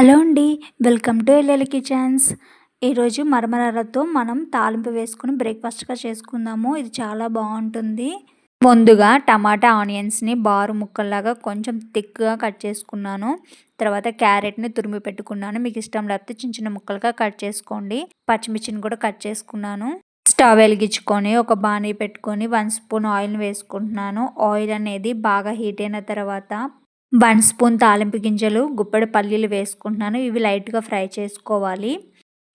Hello అండి welcome to LL kitchens. ఈరోజు మరమరాలతో మనం తాలింపు వేసుకుని బ్రేక్ఫాస్ట్గా చేసుకుందాము. ఇది చాలా బాగుంటుంది. ముందుగా టమాటా ఆనియన్స్ని బారు ముక్కల్లాగా కొంచెం థిక్గా కట్ చేసుకున్నాను. తర్వాత క్యారెట్ని తురిమి పెట్టుకున్నాను. మీకు ఇష్టం లేకపోతే చిన్న చిన్న ముక్కలుగా కట్ చేసుకోండి. పచ్చిమిర్చిని కూడా కట్ చేసుకున్నాను. స్టవ్ వెలిగించుకొని ఒక బాణీ పెట్టుకొని వన్ స్పూన్ ఆయిల్ని వేసుకుంటున్నాను. ఆయిల్ అనేది బాగా హీట్ అయిన తర్వాత వన్ స్పూన్ తాలింపు గింజలు గుప్పెడు పల్లీలు వేసుకుంటున్నాను. ఇవి లైట్గా ఫ్రై చేసుకోవాలి.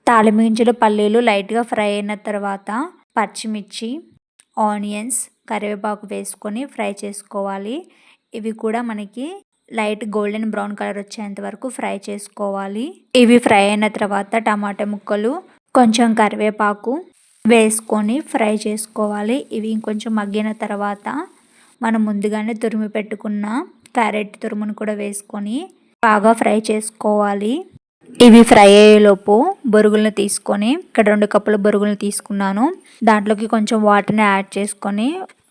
తాలింపు గింజలు పల్లీలు లైట్గా ఫ్రై అయిన తర్వాత పచ్చిమిర్చి ఆనియన్స్ కరివేపాకు వేసుకొని ఫ్రై చేసుకోవాలి. ఇవి కూడా మనకి లైట్ గోల్డెన్ బ్రౌన్ కలర్ వచ్చేంత వరకు ఫ్రై చేసుకోవాలి. ఇవి ఫ్రై అయిన తర్వాత టమాటా ముక్కలు కొంచెం కరివేపాకు వేసుకొని ఫ్రై చేసుకోవాలి. ఇవి ఇంకొంచెం మగ్గిన తర్వాత మనం ముందుగానే తురిమి పెట్టుకున్న క్యారెట్ తురుమును కూడా వేసుకొని బాగా ఫ్రై చేసుకోవాలి. ఇవి ఫ్రై అయ్యేలోపు బొరుగులను తీసుకొని ఇక్కడ రెండు కప్పుల బొరుగులను తీసుకున్నాను. దాంట్లోకి కొంచెం వాటర్ని యాడ్ చేసుకొని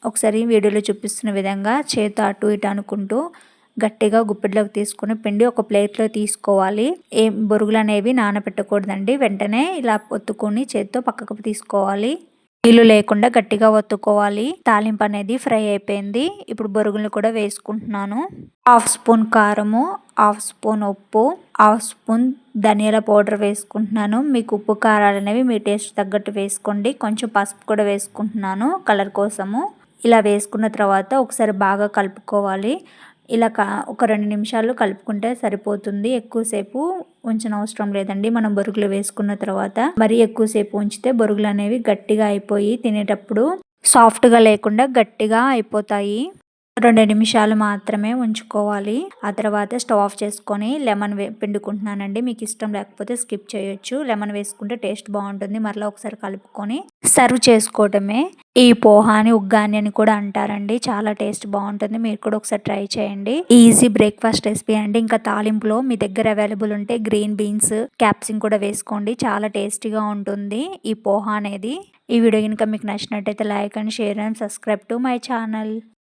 ఒకసారి వీడియోలో చూపిస్తున్న విధంగా చేతి అటు ఇటు అనుకుంటూ గట్టిగా గుప్పెట్లోకి తీసుకుని పిండి ఒక ప్లేట్లో తీసుకోవాలి. ఏ బొరుగులు అనేవి నానబెట్టకూడదండి. వెంటనే ఇలా ఒత్తుకొని చేతితో పక్కకు తీసుకోవాలి. నీళ్ళు లేకుండా గట్టిగా ఒత్తుకోవాలి. తాలింపు అనేది ఫ్రై అయిపోయింది. ఇప్పుడు బొరుగులు కూడా వేసుకుంటున్నాను. హాఫ్ స్పూన్ కారము హాఫ్ స్పూన్ ఉప్పు హాఫ్ స్పూన్ ధనియాల పౌడర్ వేసుకుంటున్నాను. మీకు ఉప్పు కారాలు అనేవి మీ టేస్ట్ తగ్గట్టు వేసుకోండి. కొంచెం పసుపు కూడా వేసుకుంటున్నాను కలర్ కోసము. ఇలా వేసుకున్న తర్వాత ఒకసారి బాగా కలుపుకోవాలి. ఇలా ఒక రెండు నిమిషాలు కలుపుకుంటే సరిపోతుంది. ఎక్కువసేపు ఉంచిన అవసరం లేదండి. మనం బొరుగులు వేసుకున్న తర్వాత మరీ ఎక్కువసేపు ఉంచితే బొరుగులు అనేవి గట్టిగా అయిపోయి తినేటప్పుడు సాఫ్ట్గా లేకుండా గట్టిగా అయిపోతాయి. రెండు నిమిషాలు మాత్రమే ఉంచుకోవాలి. ఆ తర్వాత స్టవ్ ఆఫ్ చేసుకొని లెమన్ పిండుకుంటున్నానండి. మీకు ఇష్టం లేకపోతే స్కిప్ చేయొచ్చు. లెమన్ వేసుకుంటే టేస్ట్ బాగుంటుంది. మరలా ఒకసారి కలుపుకొని సర్వ్ చేసుకోవటమే. ఈ పోహాని ఉగ్గాని అని కూడా అంటారండి. చాలా టేస్ట్ బాగుంటుంది. మీరు కూడా ఒకసారి ట్రై చేయండి. ఈజీ బ్రేక్ఫాస్ట్ రెసిపీ అండి. ఇంకా తాలింపులో మీ దగ్గర అవైలబుల్ ఉంటే గ్రీన్ బీన్స్ క్యాప్సింగ్ కూడా వేసుకోండి. చాలా టేస్టీగా ఉంటుంది ఈ పోహా అనేది. ఈ వీడియో కనుక మీకు నచ్చినట్టయితే like and share and subscribe to my channel.